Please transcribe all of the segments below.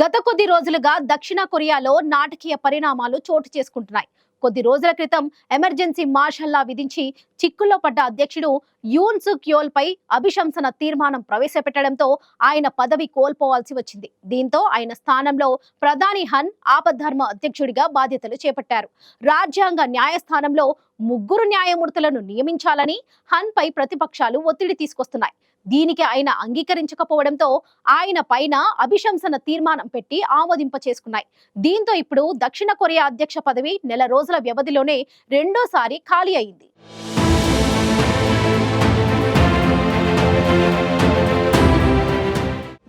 గత కొద్ది రోజులుగా దక్షిణ కొరియాలో నాటకీయ పరిణామాలు చోటు చేసుకుంటున్నాయి. కొద్ది రోజుల క్రితం ఎమర్జెన్సీ మార్షల్లా విధించి చిక్కుల్లో పడ్డ అధ్యక్షుడు యూన్ సుక్యోల్ పై అభిశంసన తీర్మానం ప్రవేశపెట్టడంతో ఆయన పదవి కోల్పోవాల్సి వచ్చింది. దీంతో ఆయన స్థానంలో ప్రధాని హన్ ఆపద్ధర్మ అధ్యక్షుడిగా బాధ్యతలు చేపట్టారు. రాజ్యాంగ న్యాయస్థానంలో ముగ్గురు న్యాయమూర్తులను నియమించాలని హన్ పై ప్రతిపక్షాలు ఒత్తిడి తీసుకొస్తున్నాయి. దీనికి ఆయన అంగీకరించకపోవడంతో ఆయన పైన అభిశంసన తీర్మానం పెట్టి ఆమోదింప చేసుకున్నాయి దీంతో ఇప్పుడు దక్షిణ కొరియా అధ్యక్ష పదవి నెల రోజుల వ్యవధిలోనే రెండోసారి ఖాళీ అయింది.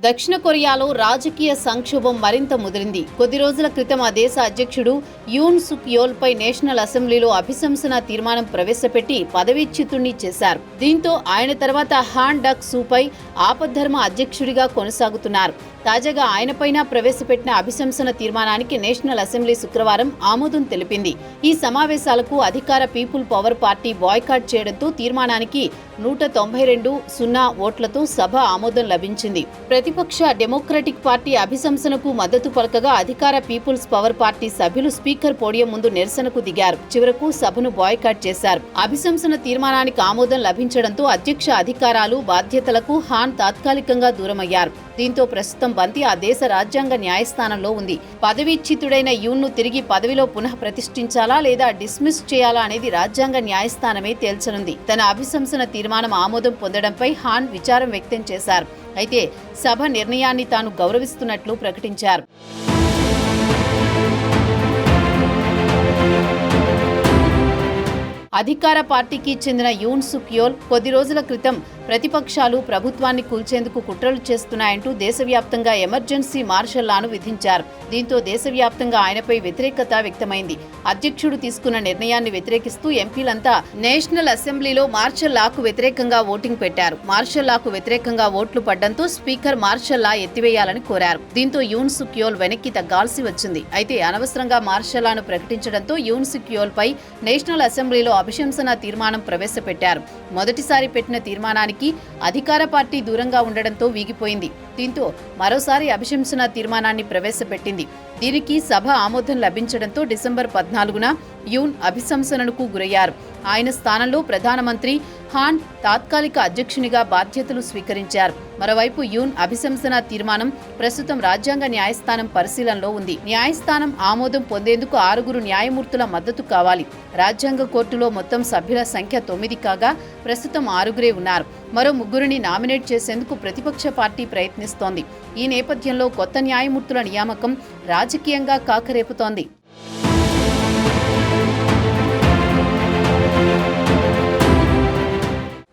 దక్షిణ కొరియాలో రాజకీయ సంక్షోభం మరింత ముదిరింది. కొద్ది రోజుల క్రితం ఆ దేశ అధ్యక్షుడు యూన్ సుక్ యోల్పై నేషనల్ అసెంబ్లీలో అభిశంసన తీర్మానం ప్రవేశపెట్టి పదవీచ్యుతుణ్ణి చేశారు. దీంతో ఆయన తర్వాత హాన్ డక్ సూపై ఆపద్ధర్మ అధ్యక్షుడిగా కొనసాగుతున్నారు. తాజాగా ఆయనపైన ప్రవేశపెట్టిన అభిశంసన తీర్మానానికి నేషనల్ అసెంబ్లీ శుక్రవారం ఆమోదం తెలిపింది. ఈ సమావేశాలకు అధికార పీపుల్ పవర్ పార్టీ బాయ్కాట్ చేయడంతో తీర్మానానికి నూట తొంభై రెండు సున్నా ఓట్లతో సభ ఆమోదం లభించింది. ప్రతిపక్ష డెమోక్రటిక్ పార్టీ అభిశంసనకు మద్దతు పలకగా అధికార పీపుల్స్ పవర్ పార్టీ సభ్యులు స్పీకర్ పోడియం ముందు నిరసనకు దిగారు. చివరకు సభను బాయ్కాట్ చేశారు. అభిశంసన తీర్మానానికి ఆమోదం లభించడంతో అధ్యక్ష అధికారాలు బాధ్యతలకు హాన్ తాత్కాలికంగా దూరమయ్యారు. దీంతో ప్రస్తుతం బంతి ఆ దేశ రాజ్యాంగ న్యాయస్థానంలో ఉంది. పదవీచ్యుతుడైన యూన్ను తిరిగి పదవిలో పునః ప్రతిష్ఠించాలా లేదా డిస్మిస్ చేయాలా అనేది రాజ్యాంగ న్యాయస్థానమే తేల్చనుంది. తన అభిశంసన తీర్మానం ఆమోదం పొందడంపై హాన్ విచారం వ్యక్తం చేశారు. అయితే సభ నిర్ణయాన్ని తాను గౌరవిస్తున్నట్లు ప్రకటించారు. అధికార పార్టీకి చెందిన యూన్ సుక్యోల్ కొద్ది రోజుల క్రితం ప్రతిపక్షాలు ప్రభుత్వాన్ని కూల్చేందుకు కుట్రలు చేస్తున్నాయంటూ దేశవ్యాప్తంగా ఎమర్జెన్సీ మార్షల్ లాను విధించారు. దీంతో దేశవ్యాప్తంగా ఆయనపై వ్యతిరేకత వ్యక్తమైంది. అధ్యక్షుడు తీసుకున్న నిర్ణయాన్ని వ్యతిరేకిస్తూ ఎంపీలంతా నేషనల్ అసెంబ్లీలో మార్షల్ లాకు వ్యతిరేకంగా ఓటింగ్ పెట్టారు. మార్షల్ లాకు వ్యతిరేకంగా ఓట్లు పడ్డంతో స్పీకర్ మార్షల్ లా ఎత్తివేయాలని కోరారు. దీంతో యూన్ సుక్యోల్ వెనక్కి తగ్గాల్సి వచ్చింది. అయితే అనవసరంగా మార్షల్ లాను ప్రకటించడంతో యూన్ సుక్యోల్ పై నేషనల్ అసెంబ్లీలో అభిశంసన తీర్మానం ప్రవేశపెట్టారు. మొదటిసారి పెట్టిన తీర్మానానికి అధికార పార్టీ దూరంగా ఉండడంతో వీగిపోయింది. దీంతో మరోసారి అభిశంసన తీర్మానాన్ని ప్రవేశపెట్టింది. దీనికి సభ ఆమోదం లభించడంతో డిసెంబర్ పద్నాలుగున యూన్ అభిశంసనకు గురయ్యారు. ఆయన స్థానంలో ప్రధానమంత్రి హాన్ తాత్కాలిక అధ్యక్షునిగా బాధ్యతలు స్వీకరించారు. మరోవైపు యూన్ అభిశంసన తీర్మానం ప్రస్తుతం రాజ్యాంగ న్యాయస్థానం పరిశీలనలో ఉంది. న్యాయస్థానం ఆమోదం పొందేందుకు ఆరుగురు న్యాయమూర్తుల మద్దతు కావాలి. రాజ్యాంగ కోర్టులో మొత్తం సభ్యుల సంఖ్య తొమ్మిది కాగా ప్రస్తుతం ఆరుగురే ఉన్నారు. మరో ముగ్గురిని నామినేట్ చేసేందుకు ప్రతిపక్ష పార్టీ ప్రయత్నిస్తోంది. ఈ నేపథ్యంలో కొత్త న్యాయమూర్తుల నియామకం రాజకీయంగా కాకరేపుతోంది.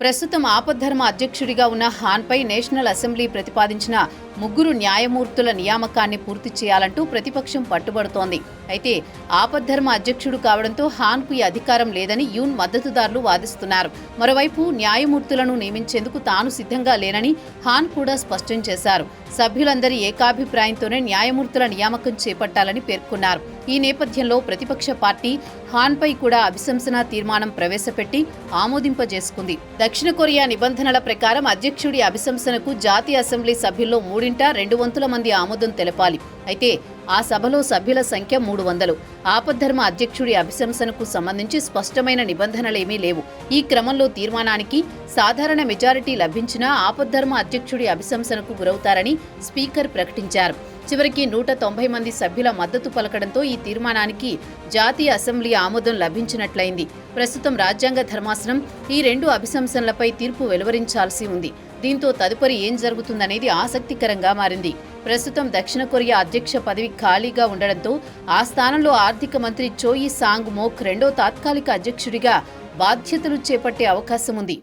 ప్రస్తుతం ఆపద్ధర్మ అధ్యక్షుడిగా ఉన్న హాన్పై నేషనల్ అసెంబ్లీ ప్రతిపాదించిన ముగ్గురు న్యాయమూర్తుల నియామకాన్ని పూర్తి చేయాలంటూ ప్రతిపక్షం పట్టుబడుతోంది. అయితే ఆపద్ధర్మ అధ్యక్షుడు కావడంతో హాన్కు ఈ అధికారం లేదని యూన్ మద్దతుదారులు వాదిస్తున్నారు. మరోవైపు న్యాయమూర్తులను నియమించేందుకు తాను సిద్ధంగా లేనని హాన్ కూడా స్పష్టం చేశారు. సభ్యులందరి ఏకాభిప్రాయంతోనే న్యాయమూర్తుల నియామకం చేపట్టాలని పేర్కొన్నారు. ఈ నేపథ్యంలో ప్రతిపక్ష పార్టీ హాన్పై కూడా అభిశంసన తీర్మానం ప్రవేశపెట్టి ఆమోదింపజేసుకుంది. దక్షిణ కొరియా నిబంధనల ప్రకారం అధ్యక్షుడి అభిశంసనకు జాతీయ అసెంబ్లీ సభ్యుల్లో మూడింట రెండు వంతుల మంది ఆమోదం తెలపాలి. అయితే ఆ సభలో సభ్యుల సంఖ్య మూడు వందలు. ఆపద్ధర్మ అధ్యక్షుడి అభిశంసనకు సంబంధించి స్పష్టమైన నిబంధనలేమీ లేవు. ఈ క్రమంలో తీర్మానానికి సాధారణ మెజారిటీ లభించినా ఆపద్ధర్మ అధ్యక్షుడి అభిశంసనకు గురవుతారని స్పీకర్ ప్రకటించారు. చివరికి నూట తొంభై మంది సభ్యుల మద్దతు పలకడంతో ఈ తీర్మానానికి జాతీయ అసెంబ్లీ ఆమోదం లభించినట్లయింది. ప్రస్తుతం రాజ్యాంగ ధర్మాసనం ఈ రెండు అభిశంసనలపై తీర్పు వెలువరించాల్సి ఉంది. దీంతో తదుపరి ఏం జరుగుతుందనేది ఆసక్తికరంగా మారింది. ప్రస్తుతం దక్షిణ కొరియా అధ్యక్ష పదవి ఖాళీగా ఉండడంతో ఆ స్థానంలో ఆర్థిక మంత్రి చోయి సాంగ్ మోక్ రెండో తాత్కాలిక అధ్యక్షుడిగా బాధ్యతలు చేపట్టే అవకాశం ఉంది